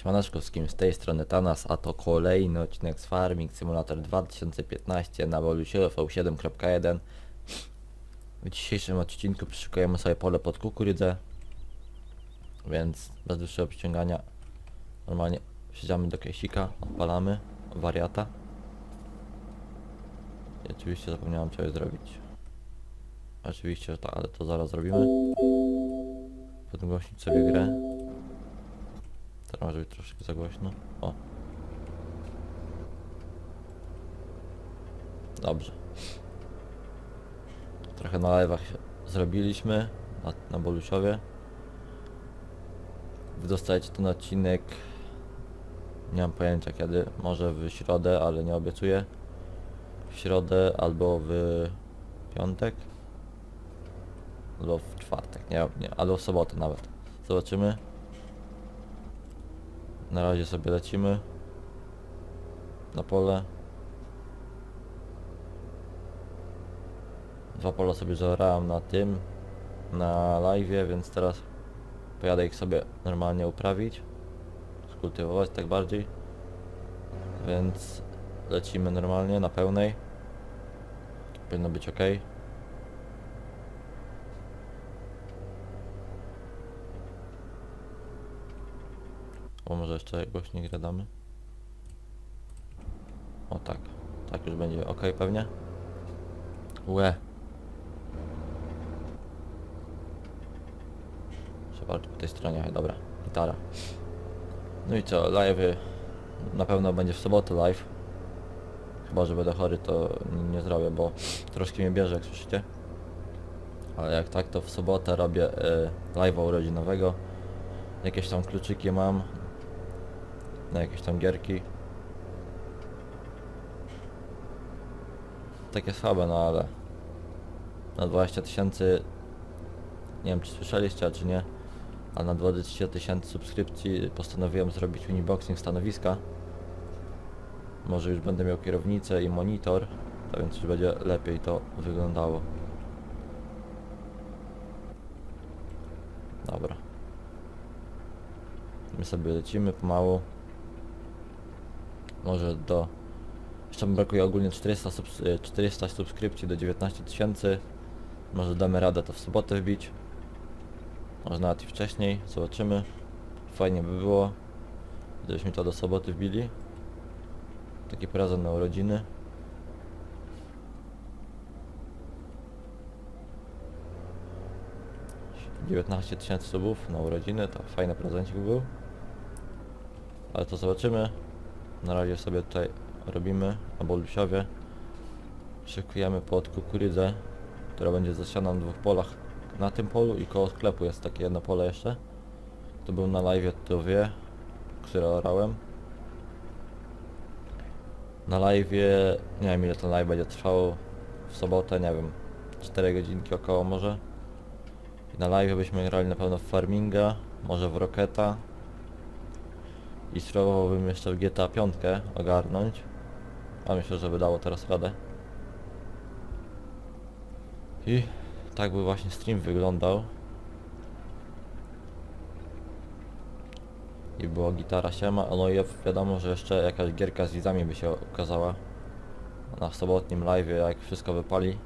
Siemaneczko wszystkim, z tej strony Tanas, a to kolejny odcinek z Farming Simulator 2015 na Volusiu V7.1 W dzisiejszym odcinku przyszykujemy sobie pole pod kukurydzę Więc bez dłuższego przyciągania Normalnie wsiadamy do kejsika, odpalamy wariata. I oczywiście zapomniałem coś zrobić. Oczywiście, że tak, ale to zaraz zrobimy. Podgłośnić sobie grę Może być troszkę za głośno. O. Dobrze. Trochę na się zrobiliśmy na, na Bolusiowie. Wy dostajecie ten odcinek nie mam pojęcia kiedy, może w środę, ale nie obiecuję. W środę albo w piątek. Albo w czwartek, nie, nie, albo w sobotę nawet. Zobaczymy. Na razie sobie lecimy na pole. Dwa pola sobie zaorałem na tym, na live, więc teraz pojadę ich sobie normalnie uprawić, skultywować tak bardziej. Więc lecimy normalnie na pełnej. Powinno być ok. O, może jeszcze głośniej grę damy? O tak. Tak już będzie ok pewnie? Łe. Trzeba po tej stronie, dobra. Gitara. No i co, live na pewno będzie w sobotę live. Chyba, że będę chory, to nie zrobię, bo troszkę mnie bierze, jak słyszycie. Ale jak tak, to w sobotę robię y, live'a urodzinowego. Jakieś tam kluczyki mam na jakieś tam gierki. Takie słabe, no ale na 20 tysięcy nie wiem czy słyszeliście, czy nie, a na 20 tysięcy subskrypcji postanowiłem zrobić uniboxing stanowiska. Może już będę miał kierownicę i monitor, to więc już będzie lepiej to wyglądało. Dobra. My sobie lecimy pomału. Może do... Jeszcze mi brakuje ogólnie 400, subs... y, 400 subskrypcji do 19 tysięcy. Może damy radę to w sobotę wbić. Może nawet i wcześniej, zobaczymy. Fajnie by było, gdybyśmy to do soboty wbili. Taki prezent na urodziny. Dziewiętnaście tysięcy subów na urodziny, to fajny prezencik był. Ale to zobaczymy. Na razie sobie tutaj robimy Bolusiowie. Szykujemy pod kukurydzę, która będzie zasiana na dwóch polach. Na tym polu i koło sklepu jest takie jedno pole jeszcze. To był na live, to wie, które orałem. Na live, nie wiem ile ten live będzie trwał w sobotę, nie wiem, 4 godzinki około może. I na live byśmy grali na pewno w Farminga, może w Rocketa, i spróbowałbym jeszcze w GTA 5 ogarnąć. A myślę, że by dało teraz radę. I tak by właśnie stream wyglądał. I była gitara siema, no i wiadomo, że jeszcze jakaś gierka z widzami by się ukazała. Na sobotnim live, jak wszystko wypali.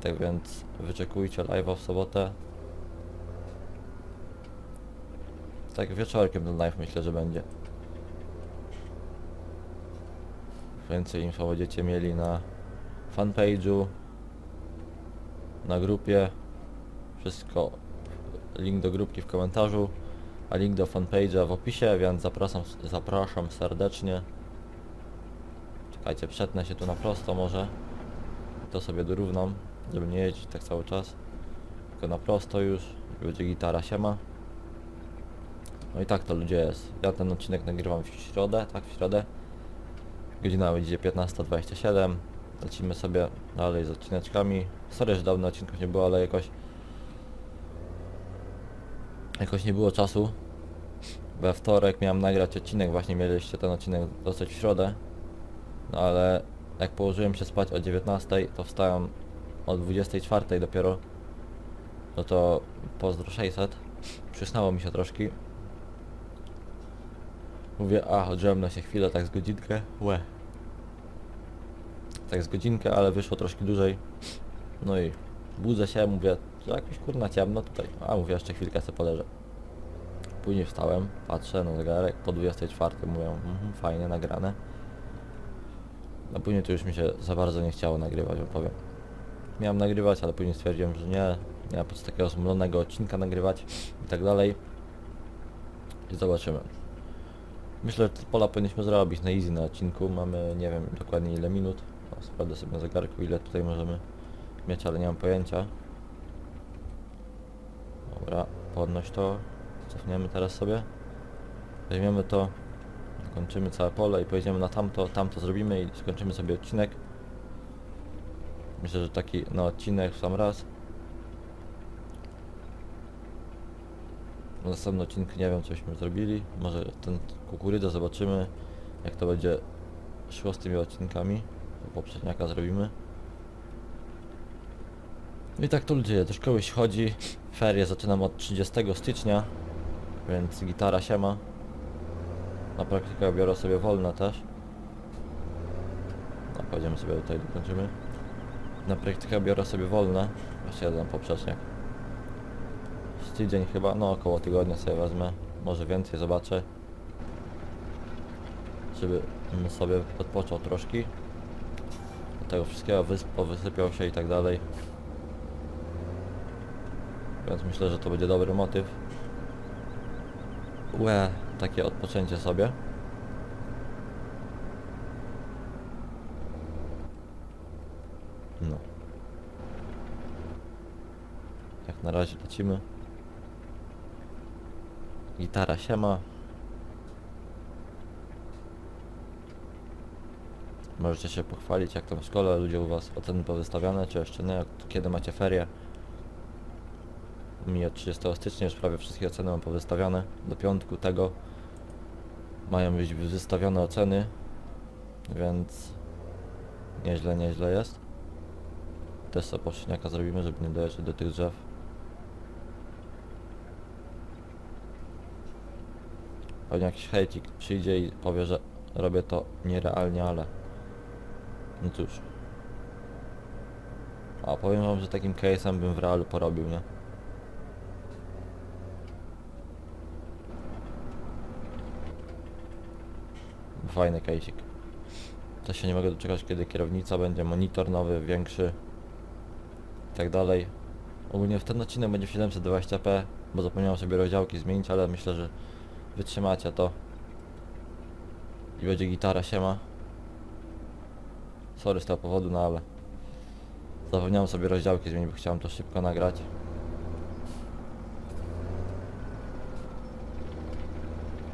Tak więc wyczekujcie live'a w sobotę. Tak wieczorkiem ten live myślę, że będzie. Więcej info będziecie mieli na fanpage'u, na grupie. Wszystko, link do grupki w komentarzu, a link do fanpage'a w opisie, więc zapraszam, zapraszam serdecznie. Czekajcie, przetnę się tu na prosto może. To sobie dorównam, żeby nie jeździć tak cały czas. Tylko na prosto już, będzie gitara siema. No i tak to ludzie jest. Ja ten odcinek nagrywam w środę, tak w środę. Godzina będzie 15.27. Lecimy sobie dalej z odcineczkami. Sorry, że dawno odcinków nie było, ale jakoś... Jakoś nie było czasu. We wtorek miałem nagrać odcinek, właśnie mieliście ten odcinek dostać w środę. No ale jak położyłem się spać o 19.00, to wstałem o 24.00 dopiero. No to pozdro 600. Przysnało mi się troszkę. Mówię, a odrzemnę się chwilę, tak z godzinkę. Łe. Tak z godzinkę, ale wyszło troszkę dłużej. No i budzę się, mówię, jakoś kurna ciemno tutaj. A mówię, jeszcze chwilkę sobie poleżę. Później wstałem, patrzę na zegarek, po 24 mówię, mhm, fajnie nagrane. A później to już mi się za bardzo nie chciało nagrywać, wam powiem. Miałem nagrywać, ale później stwierdziłem, że nie, nie ma po co takiego zmylonego odcinka nagrywać i tak dalej. I zobaczymy. Myślę, że te pola powinniśmy zrobić na easy na odcinku. Mamy, nie wiem dokładnie ile minut. Sprawdzę sobie na zegarku, ile tutaj możemy mieć, ale nie mam pojęcia. Dobra, podnoś to. Cofniemy teraz sobie. Weźmiemy to, kończymy całe pole i pojedziemy na tamto, tamto zrobimy i skończymy sobie odcinek. Myślę, że taki no, odcinek w sam raz. Na następnym odcinku nie wiem, cośmy zrobili. Może ten kukurydzę zobaczymy, jak to będzie szło z tymi odcinkami. Poprzedniaka zrobimy. No I tak to ludzie, do szkoły się chodzi. Ferie zaczynam od 30 stycznia, więc gitara siema. Na praktykę biorę sobie wolne też. No, pojedziemy sobie tutaj, dokończymy. Na praktykę biorę sobie wolne. Jeszcze jeden poprzeczniak. Tydzień chyba, no około tygodnia sobie wezmę. Może więcej, zobaczę. Żeby sobie odpoczął troszkę. Tego wszystkiego wysp, powysypiał się i tak dalej. Więc myślę, że to będzie dobry motyw. Łe, takie odpoczęcie sobie. No. Jak na razie lecimy. Gitara siema. Możecie się pochwalić jak tam w szkole ludzie u was oceny powystawiane, czy jeszcze nie, kiedy macie ferie. Mi od 30 stycznia już prawie wszystkie oceny mam powystawiane. Do piątku tego mają być wystawione oceny, więc nieźle, nieźle jest. Też sobie poprzedniaka zrobimy, żeby nie dojeżdżać do tych drzew. Pewnie jakiś hejcik przyjdzie i powie, że robię to nierealnie, ale no cóż. A powiem wam, że takim case'em bym w realu porobił, nie? Fajny case'ik. To się nie mogę doczekać, kiedy kierownica będzie, monitor nowy, większy i tak dalej. Ogólnie w ten odcinek będzie w 720p, bo zapomniałem sobie rozdziałki zmienić, ale myślę, że wytrzymacie to. I będzie gitara siema. Sorry z tego powodu, no ale zapomniałem sobie rozdziałki zmienić, bo chciałem to szybko nagrać.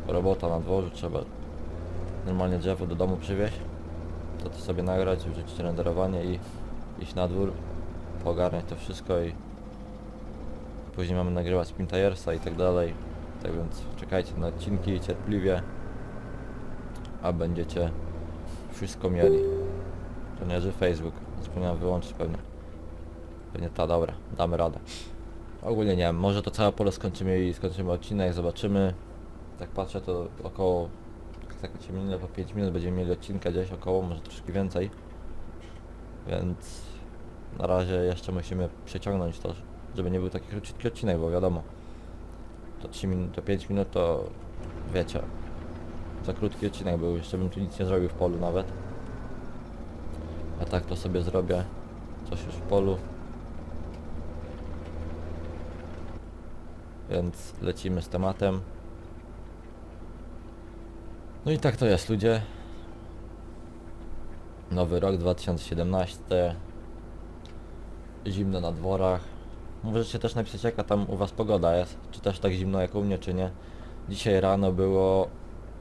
Robota na dworzu, trzeba normalnie drzewo do domu przywieźć. To, to sobie nagrać, wrzucić renderowanie i iść na dwór, poogarniać to wszystko i później mamy nagrywać Spintajersa i tak dalej. Tak więc czekajcie na odcinki cierpliwie, a będziecie wszystko mieli. Że Facebook. Zapomniałem wyłączyć pewnie. Pewnie ta, dobra, damy radę. Ogólnie nie wiem, może to całe pole skończymy i skończymy odcinek, zobaczymy. Tak patrzę to około, tak minę po 5 minut będziemy mieli odcinka gdzieś około, może troszkę więcej. Więc na razie jeszcze musimy przeciągnąć to, żeby nie był taki króciutki odcinek, bo wiadomo. To 3 minut, to 5 minut to wiecie. Za krótki odcinek był, jeszcze bym tu nic nie zrobił w polu nawet. A tak to sobie zrobię coś już w polu. Więc lecimy z tematem. No i tak to jest ludzie. Nowy rok 2017. Zimno na dworach. Możecie też napisać jaka tam u was pogoda jest. Czy też tak zimno jak u mnie, czy nie. Dzisiaj rano było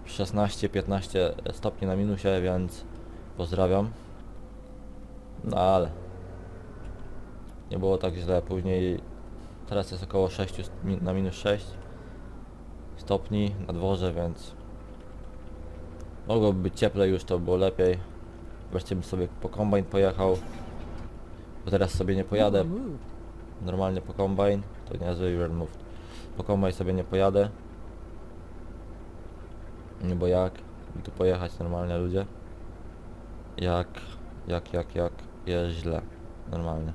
16-15 stopni na minusie, więc pozdrawiam. No ale nie było tak źle. Później teraz jest około 6 st- mi- na minus 6 stopni na dworze, więc mogłoby być cieplej już, to było lepiej. Wreszcie bym sobie po kombajn pojechał. Bo teraz sobie nie pojadę normalnie po kombajn. To niezły Uber Move. Po kombajn sobie nie pojadę. Nie bo jak? Tu pojechać normalnie ludzie? Jak, jak, jak, jak jest źle. Normalnie.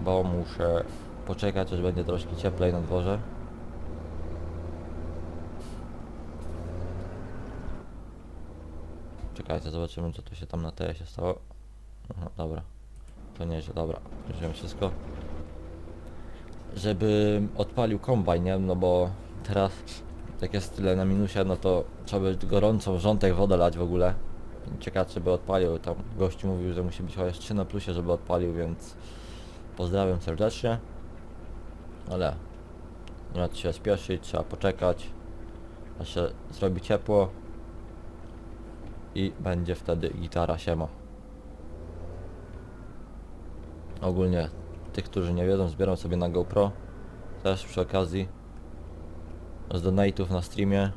Bo muszę poczekać, aż będzie troszkę cieplej na dworze. Czekajcie, zobaczymy co tu się tam na TS-ie stało. Aha, dobra. To nieźle, dobra. Wiem wszystko. Żeby odpalił kombajn, nie? No bo teraz jak jest tyle na minusie, no to trzeba by gorącą wrzątek wodę lać w ogóle. Ciekawe, czy by odpalił. Tam gościu mówił, że musi być chociaż 3 na plusie, żeby odpalił, więc pozdrawiam serdecznie. Ale nie ma co się spieszyć, trzeba poczekać, aż się zrobi ciepło i będzie wtedy gitara siema. Ogólnie tych, którzy nie wiedzą, zbieram sobie na GoPro. Też przy okazji z donate'ów na streamie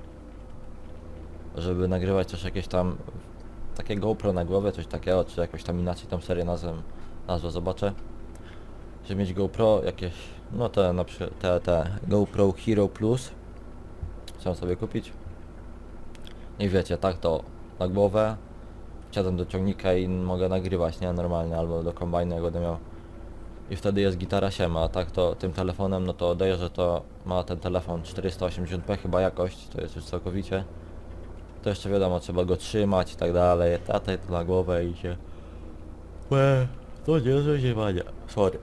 żeby nagrywać też jakieś tam takie GoPro na głowę, coś takiego, czy jakoś tam inaczej tą serię nazwę, nazwę zobaczę. Żeby mieć GoPro jakieś, no te na przykład te, te GoPro Hero Plus chciałem sobie kupić. I wiecie, tak to na głowę. Wsiadam do ciągnika i mogę nagrywać, nie, normalnie, albo do kombajnu jak będę miał i wtedy jest gitara siema, tak? To tym telefonem, no to daje, że to ma ten telefon 480p chyba jakość, to jest już całkowicie. To jeszcze wiadomo, trzeba go trzymać i tak dalej, tatę to na głowę i się Łe, to nie zużywanie, sorry.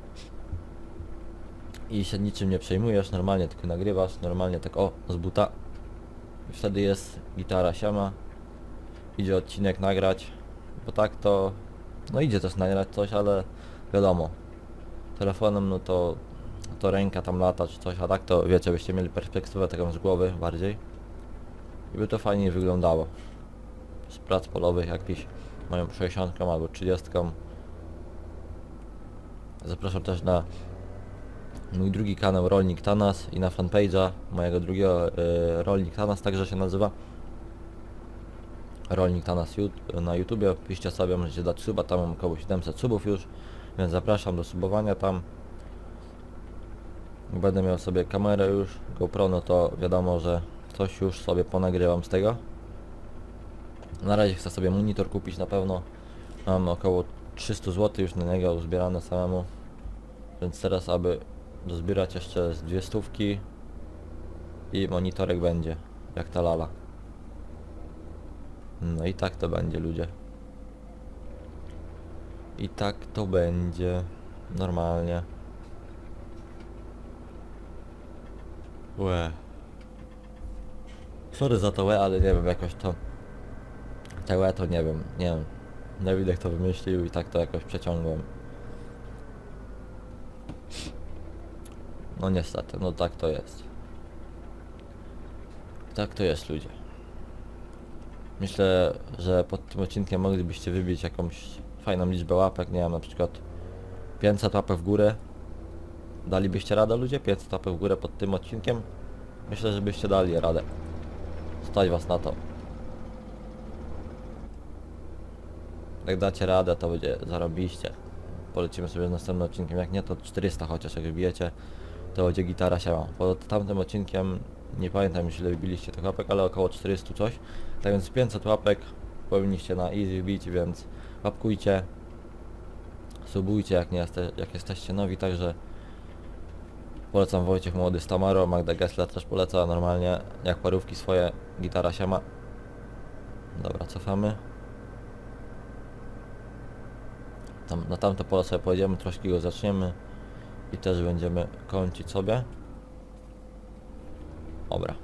I się niczym nie przejmujesz, normalnie tylko nagrywasz, normalnie tak o, z buta. I wtedy jest gitara siama idzie odcinek nagrać, bo tak to no idzie też nagrać coś, ale wiadomo telefonem no to to ręka tam lata czy coś, a tak to wiecie, byście mieli perspektywę taką z głowy bardziej. I by to fajnie wyglądało. Z prac polowych jakiś moją 60 albo 30 zapraszam też na mój drugi kanał Rolnik Tanas i na fanpage'a mojego drugiego y, Rolnik Tanas także się nazywa. Rolnik Tanas na YouTubie, piszcie sobie, możecie dać suba, tam mam około 700 subów już, więc zapraszam do subowania tam. Będę miał sobie kamerę już, GoPro, no to wiadomo, że coś już sobie ponagrywam z tego. Na razie chcę sobie monitor kupić na pewno. Mam około 300 zł już na niego uzbierane samemu. Więc teraz aby dozbierać jeszcze z dwie stówki i monitorek będzie, jak ta lala. No i tak to będzie ludzie. I tak to będzie normalnie. Łe. Sorry za to łe, ale nie wiem, jakoś to... Te łe to nie wiem, nie wiem. Dawidek to wymyślił i tak to jakoś przeciągłem. No niestety, no tak to jest. Tak to jest ludzie. Myślę, że pod tym odcinkiem moglibyście wybić jakąś fajną liczbę łapek, nie wiem, na przykład 500 łapek w górę. Dalibyście radę ludzie? 500 łapek w górę pod tym odcinkiem? Myślę, że byście dali radę. Stać was na to. Jak dacie radę, to będzie zarobiście. Polecimy sobie z następnym odcinkiem, jak nie to 400 chociaż jak wybijecie, to będzie gitara siała. Pod tamtym odcinkiem, nie pamiętam ile wybiliście tych łapek, ale około 400 coś. Tak więc 500 łapek powinniście na easy wbić, więc łapkujcie, subujcie jak, nie jeste, jak jesteście nowi, także polecam Wojciech Młody z Tamaro, Magda Gessler też poleca normalnie, jak parówki swoje, gitara siema. Dobra, cofamy. Tam, na tamte pole sobie pojedziemy, troszkę go zaczniemy i też będziemy kończyć sobie. Dobra.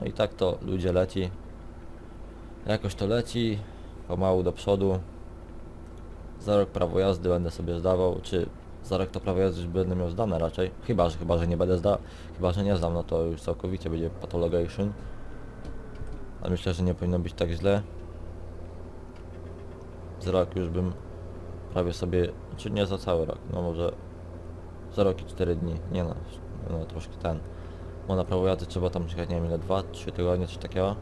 No i tak to ludzie leci. Jakoś to leci, pomału do przodu. Za rok prawo jazdy będę sobie zdawał, czy za rok to prawo jazdy już będę miał zdane raczej. Chyba, że chyba, że nie będę zdał, chyba, że nie zdam, no to już całkowicie będzie patologation. Ale myślę, że nie powinno być tak źle. Za rok już bym prawie sobie, czy nie za cały rok, no może za rok i 4 dni, nie no, no troszkę ten. Bo na prawo jazdy trzeba tam czekać, nie wiem ile, 2-3 tygodnie, coś takiego.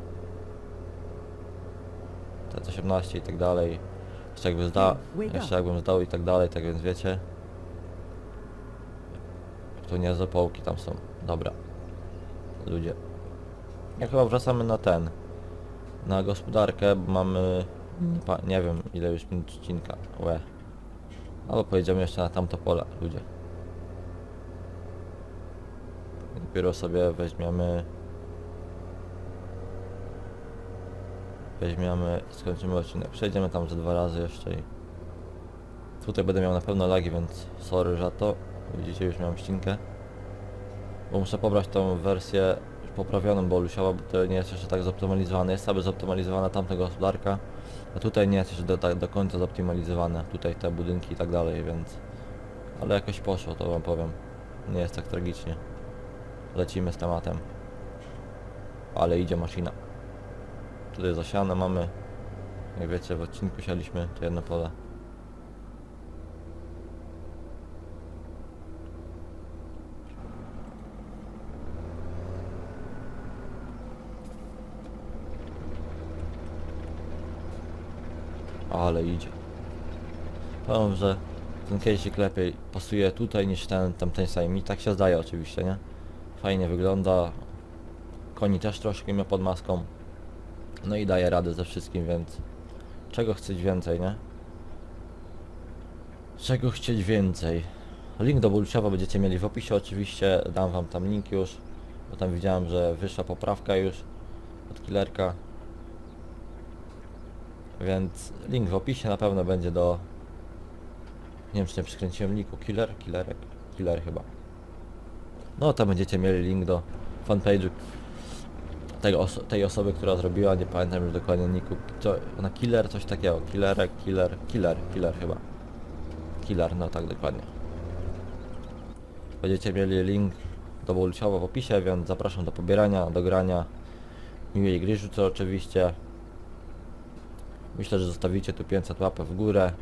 Te 18 i tak dalej. Jeszcze jakby zda, jeszcze jakbym zdał i tak dalej, tak więc wiecie. To nie zapołki tam są. Dobra. Ludzie. Ja chyba wracamy na ten. Na gospodarkę, bo mamy... Nie, pa, nie wiem ile już minut odcinka. Łe. Albo pojedziemy jeszcze na tamto pole, ludzie. Dopiero sobie weźmiemy... Weźmiemy, skończymy odcinek. Przejdziemy tam ze dwa razy jeszcze i... Tutaj będę miał na pewno lagi, więc sorry za to. Widzicie, już miałem ścinkę. Bo muszę pobrać tą wersję już poprawioną Bolusiowa, bo to nie jest jeszcze tak zoptymalizowane. Jest sobie zoptymalizowana tamta gospodarka, a tutaj nie jest jeszcze do, tak do końca zoptymalizowane. Tutaj te budynki i tak dalej, więc... Ale jakoś poszło, to wam powiem. Nie jest tak tragicznie. Lecimy z tematem. Ale idzie maszyna. Tutaj zasiane mamy. Jak wiecie, w odcinku sialiśmy to jedno pole. Ale idzie. Powiem, że ten case'ik lepiej pasuje tutaj niż ten tamten sam. Mi tak się zdaje oczywiście, nie? Fajnie wygląda. Koni też troszkę ma pod maską. No i daje radę ze wszystkim, więc czego chcieć więcej, nie? Czego chcieć więcej? Link do Bulciowa będziecie mieli w opisie oczywiście, dam wam tam link już, bo tam widziałem, że wyszła poprawka już od killerka. Więc link w opisie na pewno będzie do... Nie wiem czy nie przykręciłem linku, killer? Killerek? Killer chyba. No tam będziecie mieli link do fanpage'u tego oso tej osoby, która zrobiła, nie pamiętam już dokładnie niku, co, na killer, coś takiego, killerek, killer, killer, killer chyba. Killer, no tak dokładnie. Będziecie mieli link do Bulciowa w opisie, więc zapraszam do pobierania, do grania. Miłej gry życzę oczywiście. Myślę, że zostawicie tu 500 łapek w górę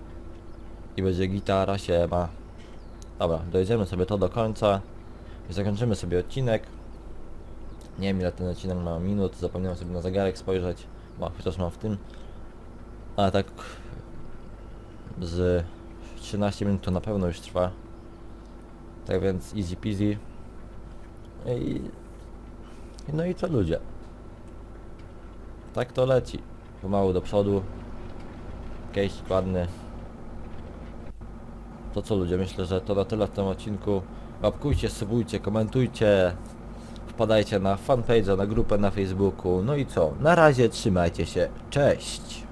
i będzie gitara się ma. Dobra, dojedziemy sobie to do końca i zakończymy sobie odcinek. Nie wiem ile ten odcinek ma minut, zapomniałem sobie na zegarek spojrzeć, bo chociaż mam w tym. Ale tak z 13 minut to na pewno już trwa. Tak więc easy peasy. I no i co ludzie? Tak to leci. Pomału do przodu. Case ładny. To co ludzie, myślę, że to na tyle w tym odcinku. Łapkujcie, subujcie, komentujcie. Wpadajcie na fanpage'a, na grupę na Facebooku. No i co? Na razie trzymajcie się. Cześć!